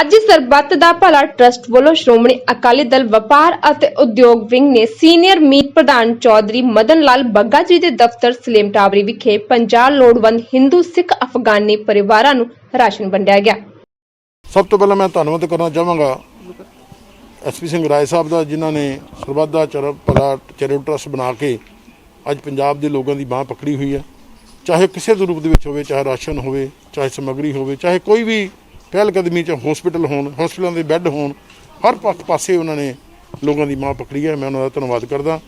ਰਾਜ ਸਰਬੱਤ ਦਾ ਭਲਾ ਟਰਸਟ ਵੱਲੋਂ ਸ਼੍ਰੋਮਣੀ ਅਕਾਲੀ ਦਲ ਵਪਾਰ ਅਤੇ ਉਦਯੋਗ ਵਿੰਗ ਨੇ ਸੀਨੀਅਰ ਮੀਤ ਪ੍ਰਧਾਨ ਚੌਧਰੀ ਮਦਨ ਲਾਲ ਬੱਗਾ ਜੀ ਦੇ ਦਫ਼ਤਰ ਸਲੇਮ ਟਾਵਰੀ ਵਿਖੇ 50 ਲੋੜਵੰਦ ਹਿੰਦੂ ਸਿੱਖ ਅਫਗਾਨੀ ਪਰਿਵਾਰਾਂ ਨੂੰ ਰਾਸ਼ਨ ਵੰਡਿਆ ਗਿਆ। ਸਭ ਤੋਂ ਪਹਿਲਾਂ ਮੈਂ ਧੰਨਵਾਦ ਕਰਨਾ ਚਾਹਾਂਗਾ ਐਸਪੀ ਸਿੰਘ ਰਾਏ ਸਾਹਿਬ ਦਾ, ਜਿਨ੍ਹਾਂ ਨੇ ਸਰਬੱਤ ਦਾ ਚਰ ਭਲਾ ਚੈਰੀਟੇਬਲ ਟਰਸਟ ਬਣਾ ਕੇ ਅੱਜ ਪੰਜਾਬ ਦੇ ਲੋਕਾਂ ਦੀ ਬਾਹ ਪਕੜੀ ਹੋਈ ਹੈ। ਚਾਹੇ ਕਿਸੇ ਦੇ ਰੂਪ ਦੇ ਵਿੱਚ ਹੋਵੇ, ਚਾਹੇ ਰਾਸ਼ਨ ਹੋਵੇ, ਚਾਹੇ ਸਮੱਗਰੀ ਹੋਵੇ, ਚਾਹੇ ਕੋਈ ਵੀ ਪਹਿਲ ਕਦਮੀ ਚ ਹਸਪੀਟਲ ਹੋਣ ਹਸਪੀਟਲਾਂ ਦੇ ਬੈੱਡ ਹੋਣ, ਹਰ ਪੱਖ ਪਾਸੇ ਉਹਨਾਂ ਨੇ ਲੋਕਾਂ ਦੀ ਮਾਂ ਪਕੜੀ ਹੈ, ਮੈਂ ਉਹਨਾਂ ਦਾ ਧੰਨਵਾਦ ਕਰਦਾ।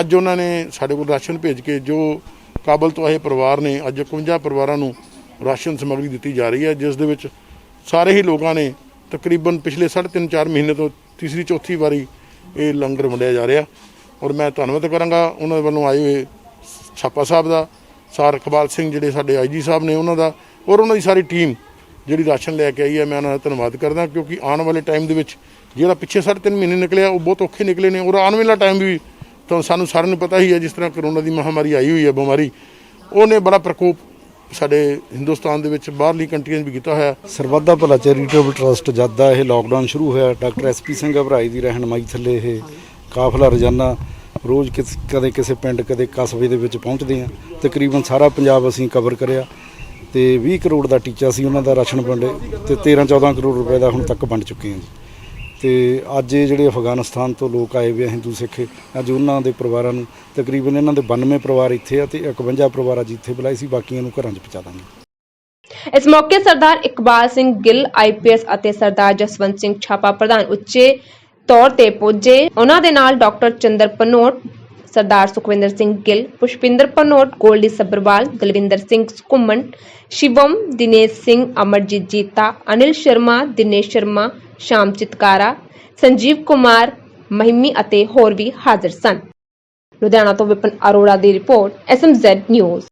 ਅੱਜ ਉਹਨਾਂ ਨੇ ਸਾਡੇ ਕੋਲ ਰਾਸ਼ਨ ਭੇਜ ਕੇ ਜੋ ਕਾਬਲ ਤੋਂ ਆਏ ਪਰਿਵਾਰ ਨੇ, ਅੱਜ 51 ਪਰਿਵਾਰਾਂ ਨੂੰ ਰਾਸ਼ਨ ਸਮੱਗਰੀ ਦਿੱਤੀ ਜਾ ਰਹੀ ਹੈ, ਜਿਸ ਦੇ ਵਿੱਚ ਸਾਰੇ ਹੀ ਲੋਕਾਂ ਨੇ ਤਕਰੀਬਨ ਪਿਛਲੇ 3.5 4 ਮਹੀਨੇ ਤੋਂ ਤੀਸਰੀ ਚੌਥੀ ਵਾਰੀ ਇਹ ਲੰਗਰ ਵੰਡਿਆ ਜਾ ਰਿਹਾ। ਔਰ ਮੈਂ ਧੰਨਵਾਦ ਕਰਾਂਗਾ ਉਹਨਾਂ ਵੱਲੋਂ ਆਏ ਹੋਏ ਛਾਪਾ ਸਾਹਿਬ ਦਾ, ਸਾਰ ਇਕਬਾਲ ਸਿੰਘ ਜਿਹੜੇ ਸਾਡੇ ਆਈਜੀ ਸਾਹਿਬ ਨੇ ਉਹਨਾਂ ਦਾ, ਔਰ ਉਹਨਾਂ ਦੀ ਸਾਰੀ ਟੀਮ ਜਿਹੜੀ ਰਾਸ਼ਨ ਲੈ ਕੇ ਆਈ ਹੈ, ਮੈਂ ਉਹਨਾਂ ਦਾ ਧੰਨਵਾਦ ਕਰਦਾ ਕਿਉਂਕਿ ਆਉਣ ਵਾਲੇ ਟਾਈਮ ਦੇ ਵਿੱਚ ਜਿਹੜਾ ਪਿੱਛੇ 3.5 ਮਹੀਨੇ ਨਿਕਲਿਆ, ਉਹ ਬਹੁਤ ਔਖੇ ਨਿਕਲੇ ਨੇ। ਔਰ ਆਉਣ ਵਾਲਾ ਟਾਈਮ ਵੀ ਤਾਂ ਸਾਨੂੰ ਸਾਰਿਆਂ ਨੂੰ ਪਤਾ ਹੀ ਹੈ, ਜਿਸ ਤਰ੍ਹਾਂ ਕਰੋਨਾ ਦੀ ਮਹਾਮਾਰੀ ਆਈ ਹੋਈ ਹੈ, ਬਿਮਾਰੀ। ਉਹਨੇ ਬੜਾ ਪ੍ਰਕੋਪ ਸਾਡੇ ਹਿੰਦੁਸਤਾਨ ਦੇ ਵਿੱਚ ਬਾਹਰਲੀ ਕੰਟਰੀਆਂ 'ਚ ਵੀ ਕੀਤਾ ਹੋਇਆ। ਸਰਬੱਤ ਦਾ ਭਲਾ ਚੈਰੀਟੇਬਲ ਟਰਸਟ ਜਦ ਦਾ ਇਹ ਲਾਕਡਾਊਨ ਸ਼ੁਰੂ ਹੋਇਆ। ਡਾਕਟਰ ਐਸਪੀ ਸਿੰਘ ਭਰਾਈ ਦੀ ਰਹਿਨਮਾਈ ਥੱਲੇ ਇਹ ਕਾਫਲਾ ਰੋਜ਼ਾਨਾ ਰੋਜ਼ ਕਿਸ- ਕਦੇ ਕਿਸੇ ਪਿੰਡ, ਕਦੇ ਕਸਬੇ ਦੇ ਵਿੱਚ ਪਹੁੰਚਦੇ ਆ ਤਕਰੀਬਨ ਸਾਰਾ ਪੰਜਾਬ ਅਸੀਂ ਕਵਰ ਕਰਿਆ। ਤੇ 20 ਕਰੋੜ ਦਾ ਟੀਚਾ ਸੀ ਉਹਨਾਂ ਦਾ ਰਾਸ਼ਨ ਵੰਡੇ ਤੇ 13 14 ਕਰੋੜ ਰੁਪਏ ਦਾ ਹੁਣ ਤੱਕ ਵੰਡ ਚੁੱਕੇ ਹਾਂ ਜੀ। ਤੇ ਅੱਜ ਇਹ ਜਿਹੜੇ ਅਫਗਾਨਿਸਤਾਨ ਤੋਂ ਲੋਕ ਆਏ ਹੋਏ ਹਿੰਦੂ, ਸਿੱਖ, ਅੱਜ ਉਹਨਾਂ ਦੇ ਪਰਿਵਾਰਾਂ ਨੂੰ ਤਕਰੀਬਨ ਇਹਨਾਂ ਦੇ 92 ਪਰਿਵਾਰ ਇੱਥੇ ਆ ਤੇ 51 ਪਰਿਵਾਰ ਅੱਜ ਇੱਥੇ ਬੁਲਾਏ ਸੀ, ਬਾਕੀਆਂ ਨੂੰ ਘਰਾਂ 'ਚ ਪਹੁੰਚਾ ਦਾਂਗੇ। ਇਸ ਮੌਕੇ ਸਰਦਾਰ ਇਕਬਾਲ ਸਿੰਘ ਗਿੱਲ ਆਈਪੀਐਸ ਅਤੇ ਸਰਦਾਰ ਜਸਵੰਤ ਸਿੰਘ ਛਾਪਾ ਪ੍ਰਧਾਨ ਉੱਚੇ ਤੌਰ ਤੇ ਪਹੁੰਚੇ ਉਹਨਾਂ ਦੇ ਨਾਲ ਡਾਕਟਰ ਚੰਦਰ ਪਨੋਟ ਸਰਦਾਰ ਸੁਖਵਿੰਦਰ ਸਿੰਘ ਗਿੱਲ, ਪੁਸ਼ਪਿੰਦਰ ਪਨੋਟ ਗੋਲਡੀ ਸੱਬਰਵਾਲ ਦਲਵਿੰਦਰ ਸਿੰਘ ਘੁੰਮਣ, ਸ਼ਿਵਮ, ਦਿਨੇਸ਼ ਸਿੰਘ, ਅਮਰਜੀਤ ਜੀਤਾ, ਅਨਿਲ ਸ਼ਰਮਾ, ਦਿਨੇਸ਼ ਸ਼ਰਮਾ, ਸ਼ਾਮ ਚਿਤਕਾਰਾ, ਸੰਜੀਵ ਕੁਮਾਰ, ਮਹਿਮੀ ਅਤੇ ਹੋਰ ਵੀ ਹਾਜ਼ਰ ਸਨ। ਲੁਧਿਆਣਾ ਤੋਂ ਵਿਪਨ ਅਰੋੜਾ ਦੀ ਰਿਪੋਰਟ ਐਸਐਮਜ਼ੈਡ ਨਿਊਜ਼